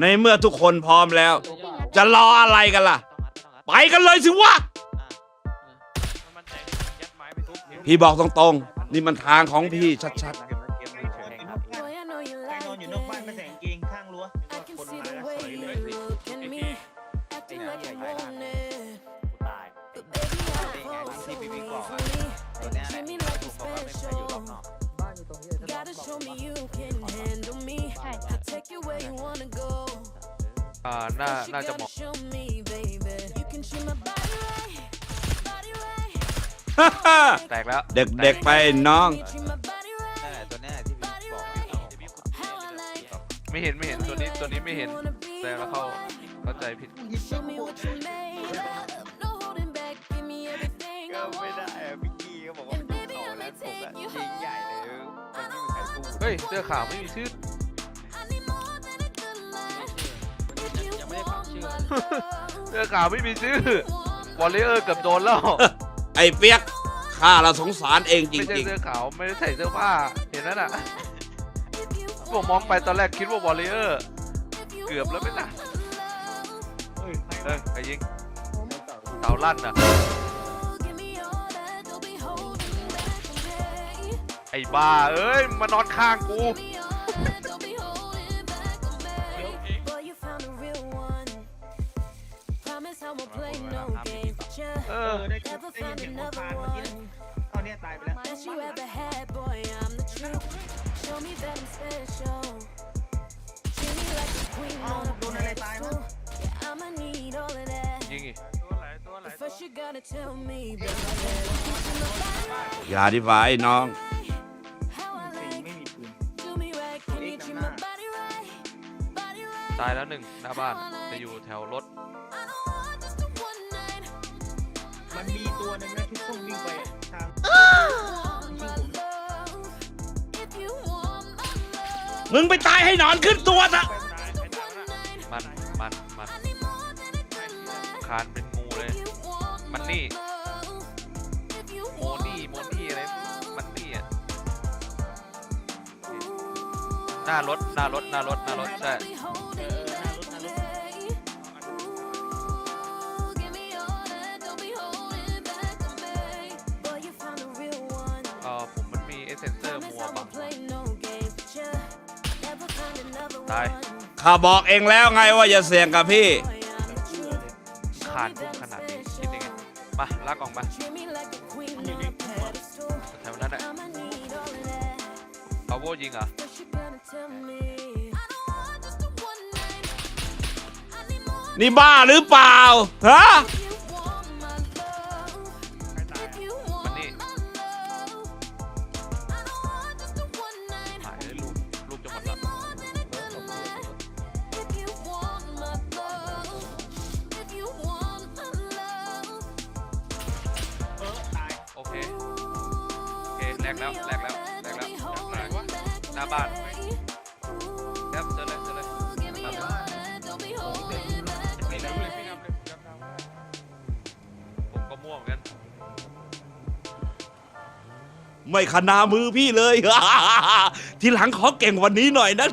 ในเมื่อทุกคนพร้อมแล้ว จะรออะไรกันล่ะ ไปกันเลยสิวะ พี่บอกตรงๆ นี่มันทางของพี่ชัดใครนอนอยู่นอกบ้านไม่ใส่กางเกงข้างรั้วคนมาแล้วสวยเลยตายที่พี่พี่บอกอะตัวเนี้ยแหละถูกบอกว่าไม่ใช่อยู่รอบนอก Gotta show me you can handle me. I'll take you where you wanna go. อ่าน่า But you น่าจะเห gotta มาะ show me, baby. You can treat my body right, body right. ๆฮ่าฮ่าแตกแล้วเด็กๆไปน้อง You treat my body นั่น right. แหละตัวเนี้ยที่พี่บอกอยู่เอาผม How I like. ไม่เห็นไม่เห็นตัวนี้ตัวนี้ไม่เห็น Wanna be แต่แล้วเข้าเข้าใจผิด Show me what you made of. No holding back. Give me everything ก็ I ไม่ want. ได้อะพี่กี้ก็บอกว่ามันถูกเขาแล้วผมอะยิงใหญ่เลยมันไม่มีใครพูดเฮ้ยเสื้อขาวไม่มีชื่อ เสื้อขาวไม่มีชื่อ want วอลเลเยอร์เกือบโดนแล้ว ไอ้เปียกข้าเราสงสารเองจไม่ใช่ริง เสื้อขาวไม่ได้ใส่เสื้อผ้า เห็นนั่นน่ะ if you ผมมองไปตอนแรกคิดว่าวอลเลเยอร์ เกือบแล้วไหมล่ะเฮ้ยใครเฮ้ยใครยิงเสาลั่นน่ะ Give me all that, don't be holding back on me. ไอ้บ้าเอ้ยมานอนข้างกู อเอออได้ยิน Never ได้ยิน find เสียงคนค another ลานเมื่อกี้ one เอาเนี่ยตายไปแล้ว that you ever had, boy. I'm the truth. Show me that I'm special. Treat me like a queen on a pedestal. Yeah, I'ma need all of that. ยิงอีก But first you gotta tell me, baby. you treat my body right, ๆอย่าดีกว่าไอ้น้อง how I จริง like. ไม่มีปืน Do me right, can you treat my body right, body right? ตายแล้วหนึ่งหน้าบ้านจะอยู่แถวรถ ตัวหนึงนะที่พุ่งวิ่งไปทาง Want my love. If you want my love, มึงไปตายให้หนอนขึ้นตัวซะ ไปตายไปตาย one night. มันมันมัน I need more than a good life. คานเป็นงูเลย If you want มัน my นี่ love, if you โม want นี่โม my นี่อะไร love. มันนี่อะหน้ารถหน้ารถหน้ารถหน้ารถใช่ with ya. Never find another Đây. one. ข้าบอกเองแล้วไงว่าอย่าเสี่ยงกับพี่ Boy, I'm the truth. คานพุ่งขนาดนี้คิดยังไงมาลากออกมา Treat me like a queen on a pedestal. แถวนั้นแหละ I'ma need all of that. เอาโวยิงเหรอ First you gotta tell me. I don't want just a one night. I need more นี่บ้าหรือเปล่าฮะ แลกแล้วแลกแล้วแลกแล้วไหนวะหน้าบ้านครับเจอเลยเจอเลยหน้าบ้านพี่นำเลยพี่นำเลยผมก็ม่วงเหมือนกันไม่ขนามือพี่เลย ทีหลังขอเก่งวันนี้หน่อยนะ